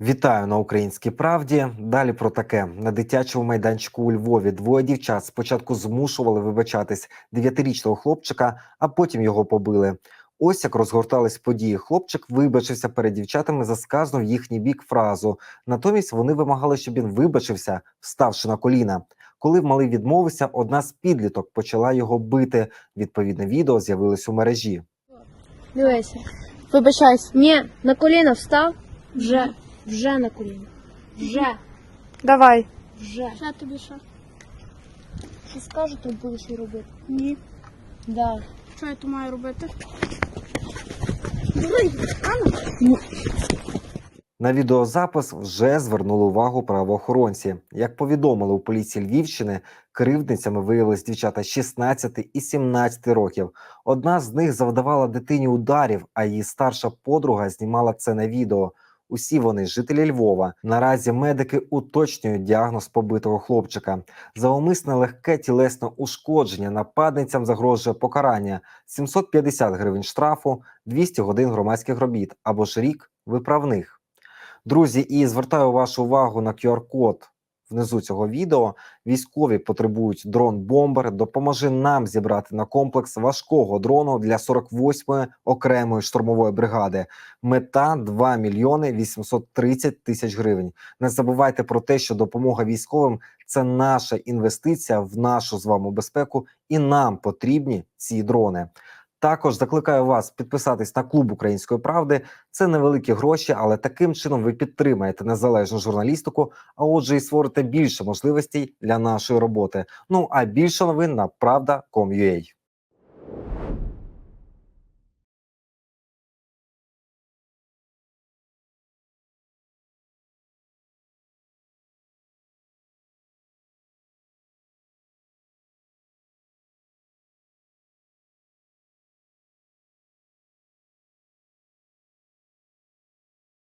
Вітаю на українській правді. Далі про таке на дитячому майданчику у Львові двоє дівчат спочатку змушували вибачатись дев'ятирічного хлопчика, а потім його побили. Ось як розгортались події. Хлопчик вибачився перед дівчатами за сказану в їхній бік фразу. Натомість вони вимагали, щоб він вибачився, вставши на коліна. Коли малий відмовився, одна з підліток почала його бити. Відповідне відео з'явилось у мережі. Дивися. Вибачайся. Ні, на коліна встав. Вже. Вже на коліна. Вже. Давай. Вже. Що тобі що? Що скажу, то будеш і робити. Ні. Да. Що я то маю робити? На відеозапис вже звернули увагу правоохоронці. Як повідомили у поліції Львівщини, кривдницями виявились дівчата 16 і 17 років. Одна з них завдавала дитині ударів, а її старша подруга знімала це на відео. Усі вони жителі Львова. Наразі медики уточнюють діагноз побитого хлопчика. За умисне легке тілесне ушкодження нападницям загрожує покарання 750 гривень штрафу, 200 годин громадських робіт або ж рік виправних. Друзі, і звертаю вашу увагу на QR-код внизу цього відео. Військові потребують дрон-бомбер. Допоможи нам зібрати на комплекс важкого дрону для 48-ї окремої штурмової бригади. Мета 2 мільйони 830 тисяч гривень. Не забувайте про те, що допомога військовим це наша інвестиція в нашу з вами безпеку, і нам потрібні ці дрони. Також закликаю вас підписатись на клуб української правди. Це невеликі гроші, але таким чином ви підтримаєте незалежну журналістику, а отже, і створите більше можливостей для нашої роботи. Ну а більше новин на правда.com.ua.